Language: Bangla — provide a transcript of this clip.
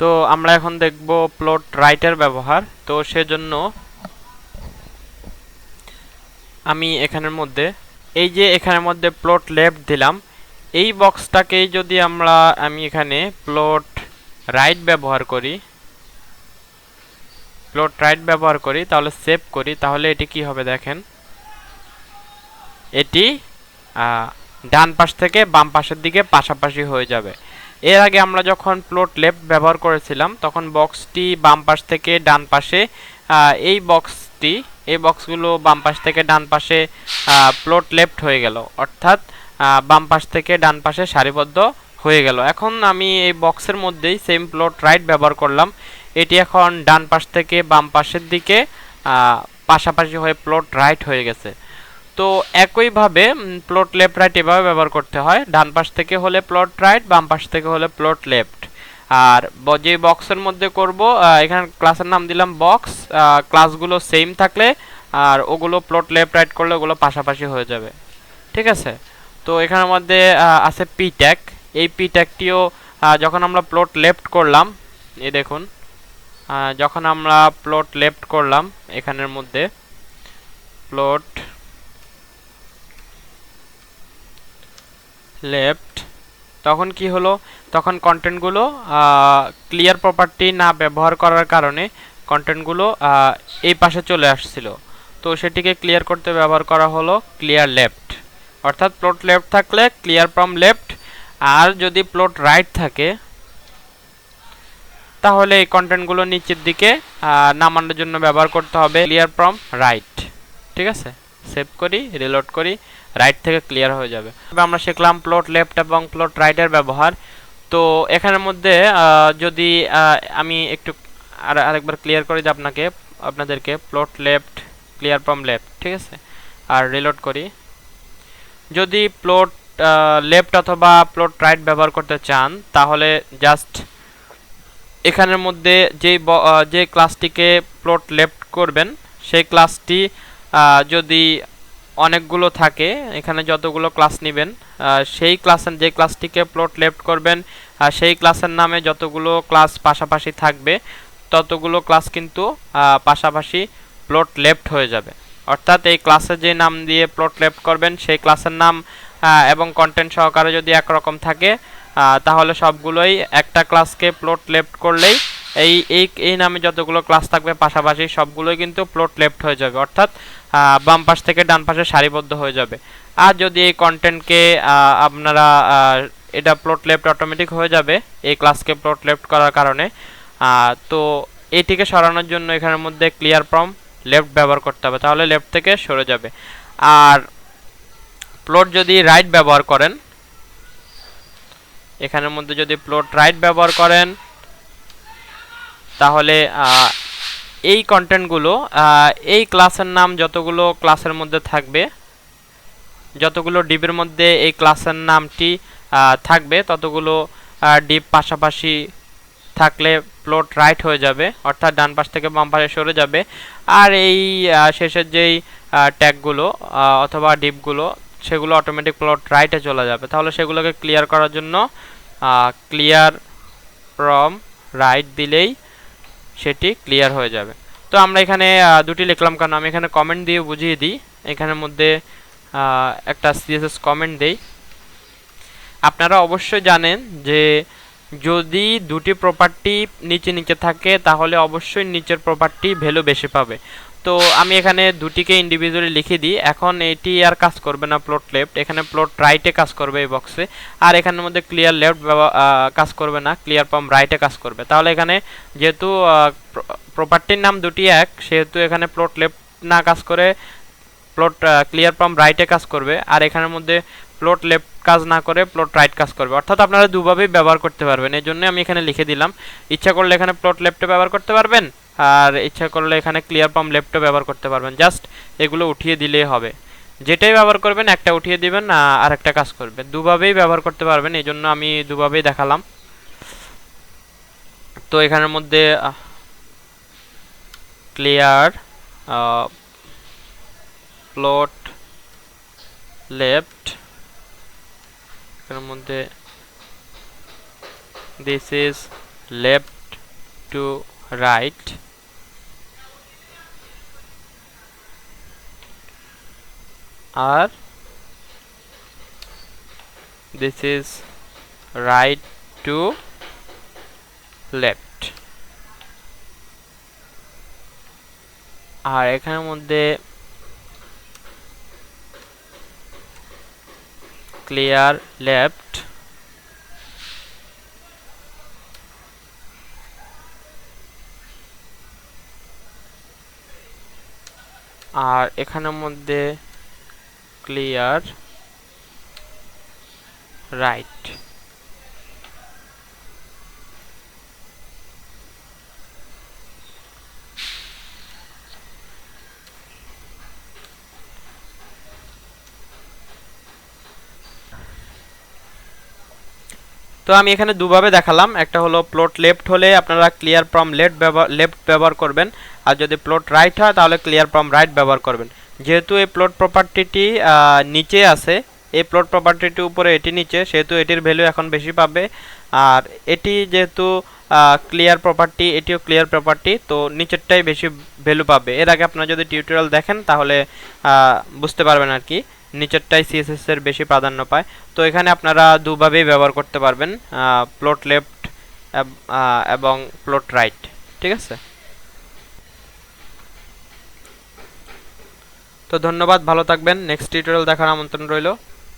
তো আমরা এখন দেখব প্লট রাইটের ব্যবহার। তো সেজন্য আমি এখানের মধ্যে, এই যে এখানের মধ্যে প্লট লেফট দিলাম, এই বক্সটাকেই যদি আমরা, আমি এখানে প্লট রাইট ব্যবহার করি প্লট রাইট ব্যবহার করি, তাহলে সেভ করি, তাহলে এটি কি হবে দেখেন? এটি ডান পাশ থেকে বাম পাশের দিকে পাশাপাশি হয়ে যাবে। এর আগে আমরা যখন প্লট লেফট ব্যবহার করেছিলাম, তখন বক্সটি বাম পাশ থেকে ডান পাশে এই বক্সটি এই বক্সগুলো বাম পাশ থেকে ডান পাশে প্লট লেফট হয়ে গেল। অর্থাৎ বাম পাশ থেকে ডান পাশে সারিবদ্ধ হয়ে গেল। এখন আমি এই বক্সের মধ্যেই সেম প্লট রাইট ব্যবহার করলাম। এটি এখন ডান পাশ থেকে বাম পাশের দিকে পাশাপাশি হয়ে প্লট রাইট হয়ে গেছে। তো একইভাবে প্লট লেফট রাইট এভাবে ব্যবহার করতে হয়। ডান পাশ থেকে হলে প্লট রাইট বাম পাশ থেকে হলে প্লট লেফট আর যে বক্সের মধ্যে করব এখানে ক্লাসের নাম দিলাম বক্স ক্লাসগুলো সেম থাকলে আর ওগুলো প্লট লেফট রাইট করলে ওগুলো পাশাপাশি হয়ে যাবে। ঠিক আছে? তো এখানের মধ্যে আছে পি ট্যাগ এই পি ট্যাগটিও যখন আমরা প্লট লেফট করলাম, এই দেখুন যখন আমরা প্লট লেফট করলাম এখানের মধ্যে প্লট লেফট তখন কি হলো? তখন কন্টেন্টগুলো ক্লিয়ার প্রপার্টি না ব্যবহার করার কারণে কন্টেন্টগুলো এই পাশে চলে আসছিল। তো সেটিকে ক্লিয়ার করতে ব্যবহার করা হলো ক্লিয়ার লেফট অর্থাৎ প্লট লেফট থাকলে ক্লিয়ার ফ্রম লেফট আর যদি প্লট রাইট থাকে, তাহলে এই কন্টেন্টগুলো নিচের দিকে নামানোর জন্য ব্যবহার করতে হবে ক্লিয়ার ফ্রম রাইট ঠিক আছে? সেভ করি রিলোড করি রাইট থেকে ক্লিয়ার হয়ে যাবে। আমরা শিখলাম প্লট লেফট এবং প্লট রাইটের ব্যবহার। তো এখানের মধ্যে যদি আমি একটু আর আরেকবার ক্লিয়ার করে দিই আপনাকে, আপনাদেরকে float left clear from left ঠিক আছে? আর রিলোড করি। যদি প্লট লেফট অথবা প্লট রাইট ব্যবহার করতে চান, তাহলে জাস্ট এখানের মধ্যে যেই যে ক্লাসটিকে প্লট লেফট করবেন, সেই ক্লাসটি যদি অনেকগুলো থাকে, এখানে যতগুলো ক্লাস নেবেন সেই ক্লাসের যে ক্লাসটিকে প্লট লেফট করবেন সেই ক্লাসের নামে যতগুলো ক্লাস পাশাপাশি থাকবে, ততগুলো ক্লাস কিন্তু পাশাপাশি প্লট লেফট হয়ে যাবে। অর্থাৎ এই ক্লাসের যে নাম দিয়ে প্লট লেফট করবেন, সেই ক্লাসের নাম এবং কন্টেন্ট সহকারে যদি একরকম থাকে তাহলে সবগুলোই একটা ক্লাসকে প্লট লেফট করলেই এই এই এই নামে যতগুলো ক্লাস থাকবে পাশাপাশি সবগুলোই কিন্তু প্লট লেফট হয়ে যাবে, অর্থাৎ বাম পাশ থেকে ডান পাশে সারিবদ্ধ হয়ে যাবে। আর যদি এই কন্টেন্টকে আপনারা এটা প্লট লেফট অটোমেটিক হয়ে যাবে, এই ক্লাসকে প্লট লেফট করার কারণে তো এটিকে সরানোর জন্য এখানের মধ্যে ক্লিয়ার ফ্রম লেফট ব্যবহার করতে হবে, তাহলে লেফট থেকে সরে যাবে। আর প্লট যদি রাইট ব্যবহার করেন, এখানের মধ্যে যদি প্লট রাইট ব্যবহার করেন তাহলে এই কন্টেন্টগুলো এই ক্লাসের নাম যতগুলো ক্লাসের মধ্যে থাকবে, যতগুলো ডিপের মধ্যে এই ক্লাসের নামটি থাকবে, ততগুলো ডিপ পাশাপাশি থাকলে প্লট রাইট হয়ে যাবে, অর্থাৎ ডান পাশ থেকে বাম পাশে সরে যাবে। আর এই শেষের যেই ট্যাগগুলো অথবা ডিপগুলো সেগুলো অটোমেটিক প্লট রাইটে চলে যাবে। তাহলে সেগুলোকে ক্লিয়ার করার জন্য ক্লিয়ার ফ্রম রাইট দিলেই সেটি ক্লিয়ার হয়ে যাবে। তো আমরা এখানে দুটি লিখলাম কারণ আমি এখানে কমেন্ট দিয়ে বুঝিয়ে দিই। এখানের মধ্যে একটা সিএসএস কমেন্ট দেই। আপনারা অবশ্যই জানেন যে যদি দুটি প্রপার্টি নিচে নিচে থাকে, তাহলে অবশ্যই নিচের প্রপার্টি ভ্যালু বেশি পাবে। তো আমি এখানে দুটিকে ইন্ডিভিজুয়ালি লিখে দিই। এখন এটি আর কাজ করবে না প্লট লেফট এখানে প্লট রাইটে কাজ করবে এই বক্সে আর এখানের মধ্যে ক্লিয়ার লেফট কাজ করবে না ক্লিয়ার পাম্প রাইটে কাজ করবে। তাহলে এখানে যেহেতু প্রপার্টির নাম দুটি এক, সেহেতু এখানে প্লট লেফট না কাজ করে প্লট ক্লিয়ার পাম্প রাইটে কাজ করবে। আর এখানের মধ্যে প্লট লেফট কাজ না করে প্লট রাইট কাজ করবে। অর্থাৎ আপনারা দুভাবেই ব্যবহার করতে পারবেন। এই জন্য আমি এখানে লিখে দিলাম। ইচ্ছা করলে এখানে প্লট লেফটে ব্যবহার করতে পারবেন? আর ইচ্ছা করলে এখানে ক্লিয়ার পাম্প লেফটও ব্যবহার করতে পারবেন। জাস্ট এগুলো উঠিয়ে দিলেই হবে। যেটাই ব্যবহার করবেন, একটা উঠিয়ে দিবেন আর একটা কাজ করবে দুভাবেই ব্যবহার করতে পারবেন, এই জন্য আমি দুভাবেই দেখালাম। তো এখানের মধ্যে ক্লিয়ার প্লট লেফট এর মধ্যে this is left to right R this is right to left. আর এখানের মধ্যে ক্লিয়ার লেফট আর এখানের মধ্যে ক্লিয়ার রাইট তো আমি এখানে দুভাবে দেখালাম, একটা হলো প্লট লেফট হলে আপনারা ক্লিয়ার ফ্রম লেফট ব্যবহার লেফট ব্যবহার করবেন, আর যদি প্লট রাইট হয় তাহলে ক্লিয়ার ফ্রম রাইট ব্যবহার করবেন। যেহেতু এই প্লট প্রপার্টিটি নিচে আছে, এই প্লট প্রপার্টিটি উপরে এটি নিচে, সেহেতু এটির ভ্যালু এখন বেশি পাবে। আর এটি যেহেতু ক্লিয়ার প্রপার্টি এটিও ক্লিয়ার প্রপার্টি তো নিচেরটাই বেশি ভ্যালু পাবে। এর আগে আপনারা যদি টিউটোরিয়াল দেখেন, তাহলে বুঝতে পারবেন আর কি, নিচেরটাই সিএসএস এর বেশি প্রাধান্য পায়। তো এখানে আপনারা দুভাবেই ব্যবহার করতে পারবেন প্লট লেফট এবং প্লট রাইট ঠিক আছে? তো ধন্যবাদ ভালো থাকবেন। নেক্সট টিউটোরিয়াল দেখার আমন্ত্রণ রইল।